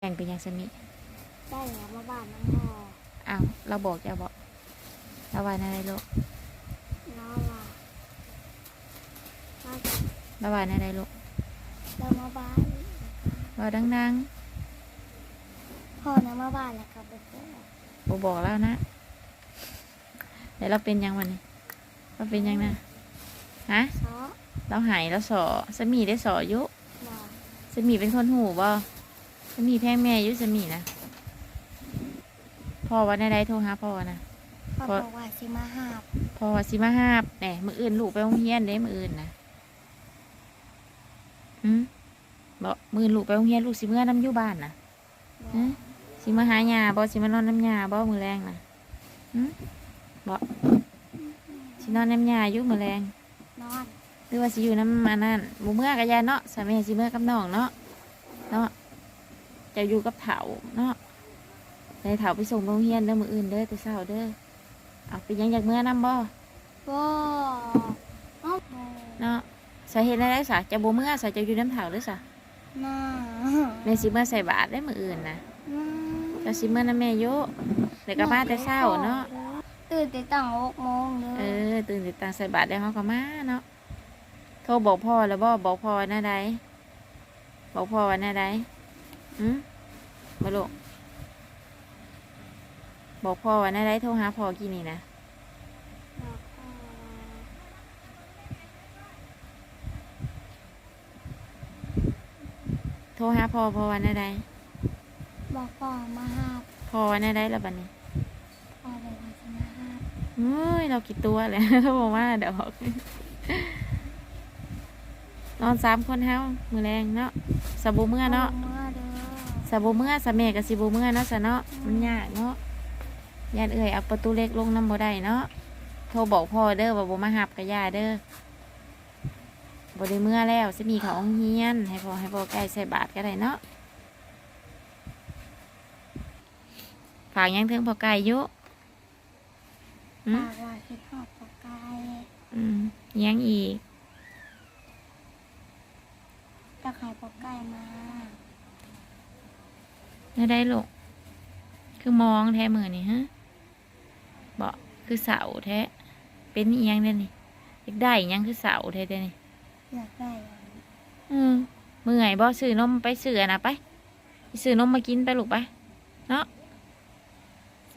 แบ่งเป็นยังสมิได้แล้วมาบ้านน้องพ่ออ้าวเราบอกจะบอกเราว่าอะไรลูกน้องว่ามาจากเราว่าอะไรลูกเรามาบ้านเราดังพ่อนะมาบ้านแล้วก็ไปเจอๆบบอกแล้วนะเดี๋ยวเราเป็นยังวันนี้เราเป็นยังนะฮะซอเราหายแล้วสอสมีได้สออยุมาสมีเป็นคนหูบ่ส มีแพงแม่อยุสมีนะพ่อว่าในใดโทรหาพ่อนะ พ่อพ่อบอกว่าสิมาหาบพ่อว่าสิมาหาบแหนมืออื่นลูกไปโรงเรียนเด้มืออื่นนะอืมบอกมืออนลูกไปโรงเรียนลูกสิเมื่อน้ำอยู่บ้านนะบอกฮะสิมาหายาบ่สิมานอนน้ำยาบ่มือแรงนะหืมบ่สินอนน้ำยาอยู่มือแรงนอนหรือว่าสิอยู่น้ำมานั่นบ่เมื่อกับยาเนาะสามีสิเมื่อกับน้องเนาะเนาะ จะอยู่กับเถาเนาะไปเถาไปส่งโรงเรียนเด้อมืออื่นเด้อแต่เช้าเด้อเอาไปยังอยากเมื่อน้ำบ่บ่น้องเนาะสาเหตุอะไรสะจะบ่เมื่อสะจะอยู่น้ำเถาหรือสะน่าแม่สิเมื่อใส่บาตรได้อมืออื่นนะอืมเจะสิเมื่อน้ำแม่โยเด็กกับมาแต่เช้าเนาะตื่นแต่ตั้งหกโมงเลเอยอตื่นติดตามใส่บาตรได้เขาก็มาเนาะโทรบอกพ่อแล้วบ่บอกพ่อหน้าใดบอกพ่อว่าหน้าใด อืมมาลูกบอกพ่อว่าหน้าใดโทรหาพ่อกี่นี่นะบอกพ่อว่าโทรหาพ่อพ่อว่าหน้าใดบอกพ่อมาหาบพ่อว่าหน้าใดแล้วบัดนี้พ่อบอกว่าสิมาหาบเฮ้ยเรากี่ตัวเลยเขาบอกว่าเดี๋ยวออกนอนสามคนเฮามือแรงเนาะสบูเมื่อเนาะ เมื่อเด้อสบูเมื่อสะเมกับสิบูเมื่อเนาะสะเนาะมันยากเนาะยานเอ่ยเอาประตูเล็กลงน้ำบ่ได้เนาะโทรบอกพ่อเด้อว่าบ่มาหับกับยาเด้อบ่ได้เมื่อแล้วสิมีเขาองเฮียน ให้พ่อให้พ่อใกล้ใส่บาทก็ได้เนาะฝากหยังถึงพ่อไก่อยุอืมปากว่าคิดฮอดปากไก่อืมยังอีกจะขายปากไก่มา ไม่ได้ลูกคือมองแท้มือนี่ฮะบอกคือเสาแท้ เป็นอีหยังเด้อนี่อยากได้อีหยังคือเสาแท้เด้อนี่อยากได้อันอืมเมื่อยบ่ซื้อนมไปซื้ออันนะไปไปซื้อนมมากินไปลูกไปเนาะ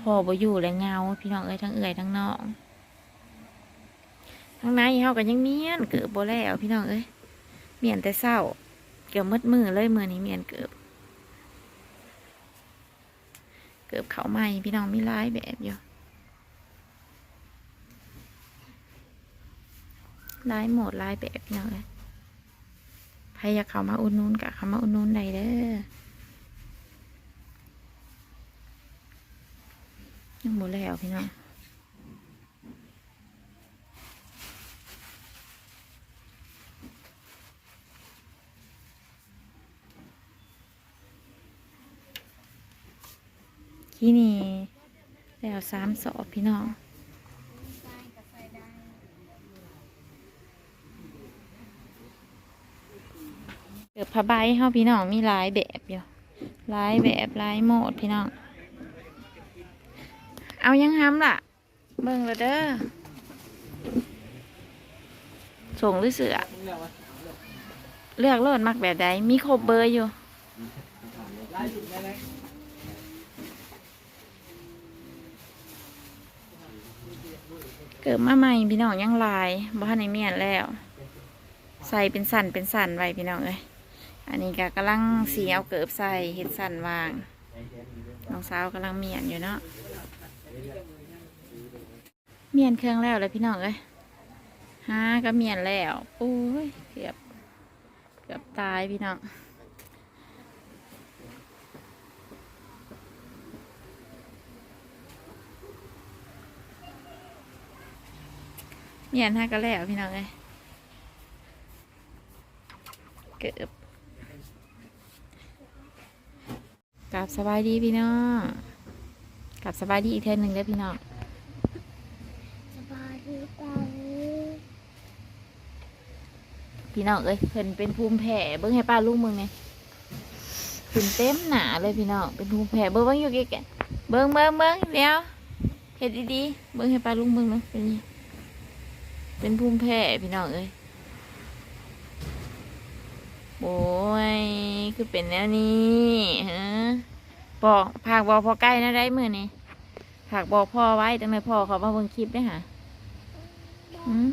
พ่อบ่อยู่แล้วเงาพี่น้องเอ้ยทั้งเอื่อยทั้งน้องทั้งในเฮาก็ยังเมียนเกือบบ่แล้วพี่น้องเอ้ยเมียนแต่เศร้าเกือบมืดมือเลยมือนี้เมียนเกือบ เกือบเขาใหม่พี่น้องมีหลายแบบอยู่หลายโหมดหลายแบบพี่น้องเลยใครอยากเขามาอุดหนุนกะเขามาอุดหนุนได้เด้อยังหมดแล้วพี่น้อง ที่นี่แล้วสามสอบพี่น้องเกือบผ้าใบเฮาพี่น้องมีหลายแบบอยู่หลายแบบหลายโหมดพี่น้อง เอายังห้ำล่ะ เบิ่งละเด้อส่งหรือเสือเลือกโลดมักแบบใดมีครบเบอร์อยู่ เกิดมาใหม่พี่น้องยังลายบ้านในเมียนแล้ว ใส่เป็นสันเป็นสันไว้พี่น้องเอ้ยอันนี้ก็กำลังสีเอาเกิบใส่เห็ดสันวางน้องสาวกำลังเมียนอยู่เนาะเมียนเครื่องแล้วเลยพี่น้องเอ้ยฮาก็เมียนแล้วปุ้ยเกือบเกือบตายพี่น้อง มียนฮาก็แล้วพี่น้องเอ้ยเกือบกลับสบายดีพี่น้องกลับสบายดีอีกเทอหนึ่งเด้อพี่น้องสบายดีไปพี่น้องเอ้ยเพิ่นเป็นภูมิแพ้เบิ่งให้ป้าลูกมึงไงขึ้นเต็มหนาเลยพี่น้องเป็นภูมิแพ้เบิ้งเบิ้งอยู่แก่ๆเบิ้งเบิ้งเบิ้งเดี๋ยวเฮ็ดดีๆเบิ้งให้ปลาลุงเบิ้งนะเป็นไง เป็นภูมิแพ้พี่น้องเอ้ยโอ้ย คือเป็นแนวนี้ฮะบอกผากบอกพอใกล้นะได้มือนี่ผากบอกพ่อไว้ตั้งแต่พ่อเขามาเบิ่งคลิปได้อค่ะอืม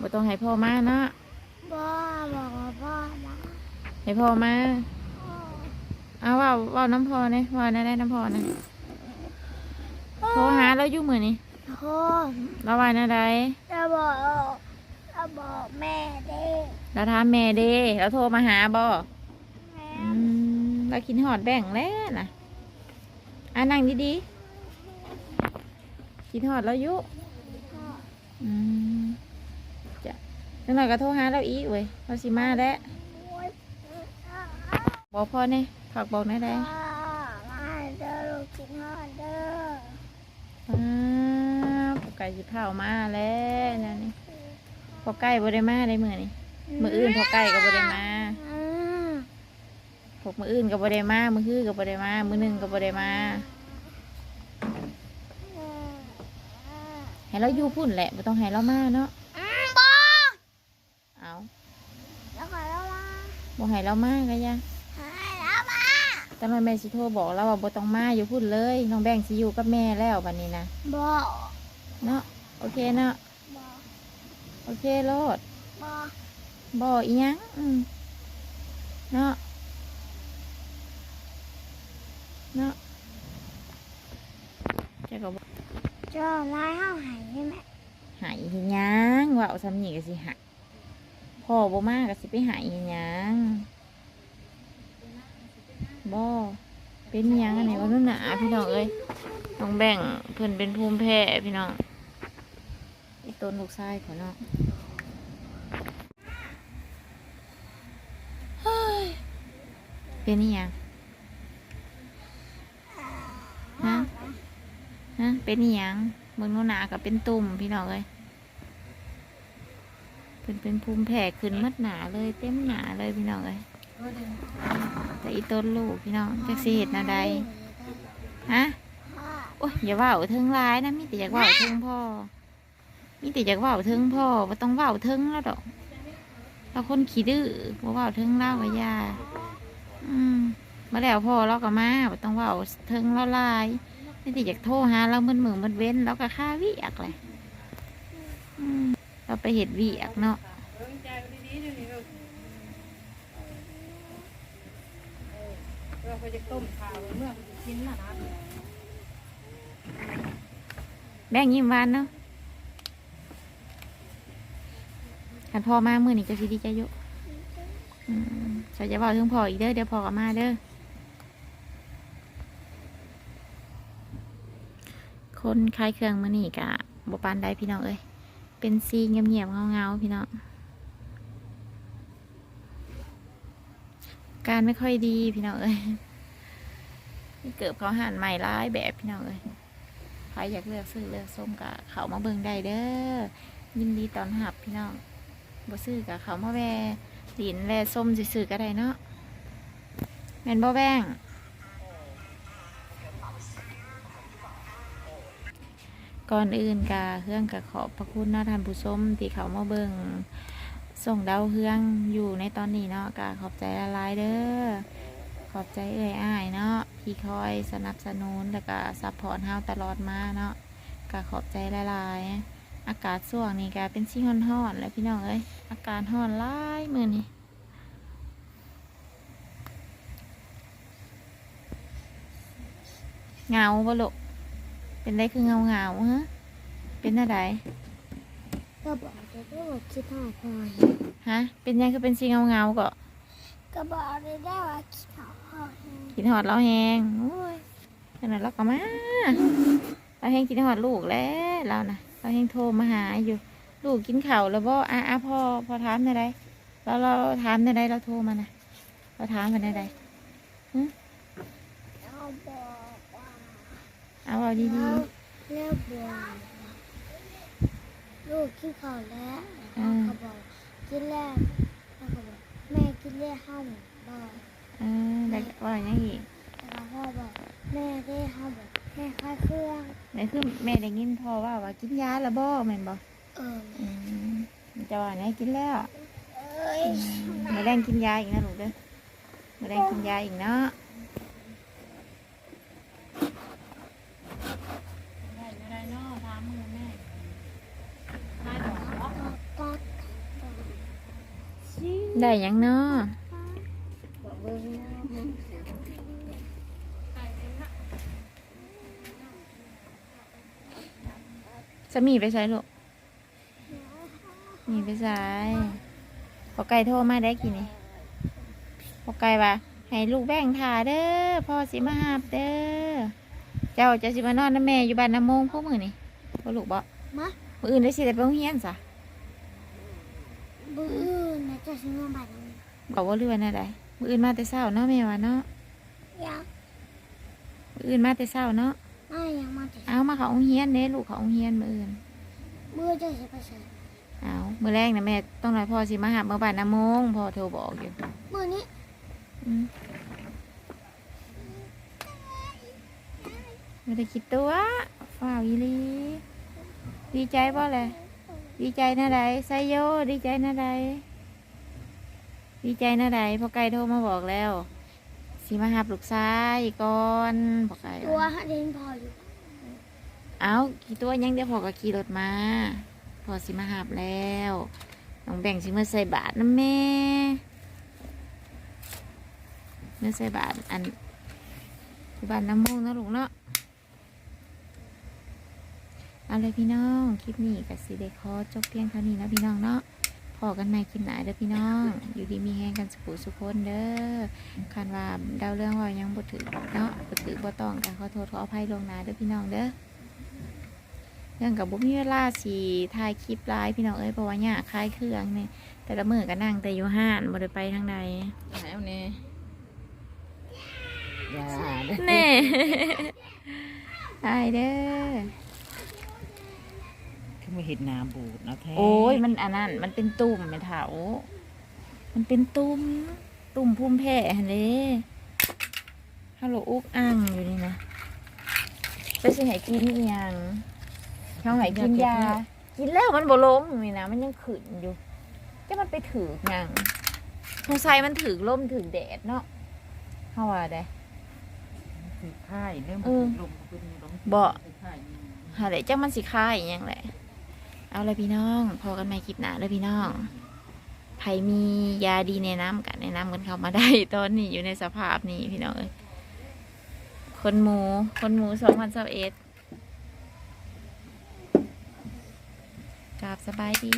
บ่ต้องให้พ่อมาเนาะบ่บอกว่าพ่อมาให้พ่อมาเอาเว่าเว่าน้ำพอเนี่ยว่าได้ได้น้ำพอนะโทรหาเราอยู่มือนี่ โอ้เราว่านะได้จะบอกจะบอกแม่เด้เราถามแม่เด้เราโทรมาหาบ่แม่อืมเราคิดหอดแบ่งแล้วนะอ่านั่งดีๆคิดหอดเราอยู่อืมจะจังหน่อยก็โทรหาเราอีกเว้ยเราสิมาแล้วโอ้ยบอกพ่อเนี่ยฝากบอกนะได้ พ่อมาเด้อลูกกินฮอดเด้อ อ้าวพอไก่ สิเผามาแล้วนั่นนี่พอไก่บ่ได้มาได้มือนี่มืออื่นพอไก่ก็บ่ได้มาอืมพวกมืออื่นก็บ่ได้มามือคือก็บ่ได้มามือหนึ่งก็บ่ได้มาให้เราอยู่พุ่นแหละบ่ต้องให้เรามาเนาะอืมบ่เอาแล้วก็แล้วมาบ่ให้เรามาก็ยังให้แล้วมาแต่แม่สิโทรบอกเราว่าบ่ต้องมาอยู่พุ่นเลย น้องแบงค์สิอยู่กับแม่แล้วบัดนี้นะบ่ เนาะโอเคเนาะบ่โอเคโลดบ่บ่อีหยังอืมเนาะเนาะจะก็บ่เจ้าลายเฮาใหายใช่ไหมหายเฮ็ดหยังว่าเอาซ้ำนี่ก็สิหักพ่อบ่มาก็สิไปหายเฮ็ดหยังบ่เป็นหยังอันไหนว่านู่นน่ะพี่น้องเอ้ยน้องแบ่งเพิ่นเป็นภูมิแพ้พี่น้องไอ้ ต้นลูกชายเขาเนาะเฮ้ยเป็นอีหยังฮะฮะเป็นอีหยังเมืองโนนหนากับเป็นตุ่มพี่น้องเอ้ยเพิ่นเป็นภูมิแพ้ขึ้นมัดหนาเลยเต็มหนาเลยพี่น้องเอ้ยแต่อีต้นลูกพี่น้องจักสิเห็ดนาใดฮะโอ้ยอย่าเว่าเทิงร้ายนะมีแต่อยากว่าเทิงพ่อ มีแต่อยากว่าเทิงพ่อว่าต้องว่าเทิงแล้วดอกเราคนขี้ดื้อว่าเว่าเทิงเล่ากับยาอืมมาแล้วพ่อเราก็มาว่าต้องว่าเทิงเล่าลายมีแต่อยากโทรหาเรามันมือมันเว้นเราก็ค่าวิอักเลยอืมเราไปเห็ดวิอักเนาะแบ่งยิ้มวานเนาะ คันพ่อมามือนี่จะสิดีใจอยู่อืมฉันจะบอกถึงพ่ออีกเด้อเดี๋ยวพ่อก็มาเด้อคนคลายเครื่องมือนี่กะบปานได้พี่น้องเอ้ยเป็นซีเงียบๆเงาๆพี่น้องการไม่ค่อยดีพี่น้องเอ้ยเกิดเขาหันใหม่ร้ายแบบพี่น้องเอ้ยใครอยากเลือกซื้อเลือกส้มกะเขามาเบิ่งได้เด้อยินดีตอนหับพี่น้อง บ่ซื้อกะเขามาแวหลินแวส้มซื้อๆก็ได้เนาะแม่นบ่แบ่งก่อนอื่นกาเฮืองกะขอบพระคุณเนาะท่านผู้ชมที่เขามาเบิ่งส่งดาวเฮืองอยู่ในตอนนี้เนาะกาขอบใจละลายเด้อขอบใจเอ่ยอ้ายเนาะที่คอยสนับสนุนแล้วก็ซัพพอร์ตเฮาตลอดมาเนาะกาขอบใจละลาย อากาศช่วงนี้กาเป็นชิ่งฮ้อนๆแล้วพี่น้องเอ้ยอากาศฮ้อนหลายมื้อนี้เหงาบ่ลูกเป็นไรคือเงาเงาๆฮะเป็นอะไรก็บอกจะได้ว่าคิดหอดพ่อฮะ เป็นยังคือเป็นสีเงาเงาๆก็ก็บอกได้ได้ว่าคิดหอดพ่อกินหอดเราแหงโอ้ยขนาดเราก็มาเราแหงกินหอดลูกแล้วเรานะ เราแหงโทรมาหาอยู่ ลูกกินข้าวแล้วบ่อะอะพ่อพ่อถามได้ไดเราเราถามได้ไดเราโทรมานะเราถามมาได้ไดแล้วบอกว่าเอาเอาดีแล้วแล้วบอกลูกกินข้าวแล้วแล้วก็บอกกินแล้วแล้วก็บอกแม่กินแล้วห้องบพ่อเออได้ว่าหยังอีกแล้วพ่อบอกแม่ได้เขาบอกแม่ค่ายเครื่องไหนคือแม่ได้ยินพ่อว่าว่ากินยาแล้วบ่แม่นบ่เอออืมจะว่าไหนกินแล้วเอ้ยมาแรงกินยาอีกนะลูกเด้อมาแรงกินยาอีกเนาะได้ได้เนาะถามมือแม่ได้บ่ก็ได้หยังเนาะ บอกเบิ่งนะ จะมีไปใช้ลูกมีไปใช้พอไก่โทรมาได้กี่นี่พอไก่ว่าให้ลูกแบ่งทาเด้อพ่อสิมาหาบเด้อเจ้าจะสิมานอนน้ำแม่อยู่บ้านน้ำมงพวกมือนี่พ่ลูกบอกมามืออื่นได้สิได้ไปโรงเรียนซะบื้ออื่นนะจะซื้อมาบัตรนี้บอกว่าเรือน่ะได้มืออื่นมาแต่เช้าเนาะแม่ว่าเนาะอยากมืออื่นมาแต่เช้าเนาะ ไม่ยังมาจะเอามาเขาโรงเรียนเด้ลูกเขาโรงเรียนมืออื่นเมื่อจะสิไปใส่เอามือแรกนะแม่ต้องรอพ่อสิมาหาเมื่อบ่ายน้ำมงพ่อโทรบอกอยู่เมื่อนี้อืมไม่ได้คิดตัวฝ้าวอีหลีดีใจป่ะเลยดีใจนะใดไซโยดีใจนะใดดีใจนะใดพอไก่โทรมาบอกแล้ว สิมาหับลูกชายก่อนพอไก่ตัวว่าเรียนพออยู่เอากี่ตัวยังเดี๋ยวพอก็ขี่รถมาพอสิมาหับแล้วน้องแบ่งสิมาใส่บาทนะแม่เมื่อใส่บาทอันที่บ้านน้ำมูกเนาะลูกเนาะเอาเลยพี่น้อง คลิปนี้กับสิเดคอจบเพียงเท่านี้นะพี่น้องเนาะ พอกันใหม่คลิปหน้าเด้อพี่น้อง อยู่ดีมีแห้งกันสุขุสุขคนเด้อคันว่าดาวเรื่องว่ายังบ่ถือเนาะบ่ถือบ่ต้องกันขอโทษขออภัยลวงหน้าเด้อพี่น้องเด้อเรื่องกับบุมีเวลาสีถ่ายคลิปไลฟ์พี่น้องเอ้ยเพราะว่าเนี่ยคลายเครื่องเนี่ยแต่ละมือก็นั่งแต่อยู่ห้านบ่ได้ไปทางใดแล้วนี่ยเด้อแน่ได้เด้อ คือมาเห็ดน้ำบูดเนาะแท้โอ้ยมันอันนั้นมันเป็นตุ่มแม่เถามันเป็นตุ่มตุ่มภูมิแพ้หันเด้ฮัลโหลอุกอังอยู่นี่นะไปสิให้กินอีหยังช่องไหนกินยา กินแล้วมันบ่ลงนี่นะมันยังขืนอยู่จะมันไปถือกหยังสงสัยมันถือลมถือแดดเนาะเฮาว่าได้คือค่ายเริ่มเออลมเป็นลมบ่คือค่ายนี่หาได้จังมันสิค่ายอหยังแหละ เอาเลยพี่น้อง พอกันใหม่คลิปหน้าเลยพี่น้องใครมียาดีในน้ำกันในน้ำกันเข้ามาได้ ตอนนี้อยู่ในสภาพนี้พี่น้องเอ้ยคนหมูคนหมูสองพันสิบเอ็ดกราบสบายดี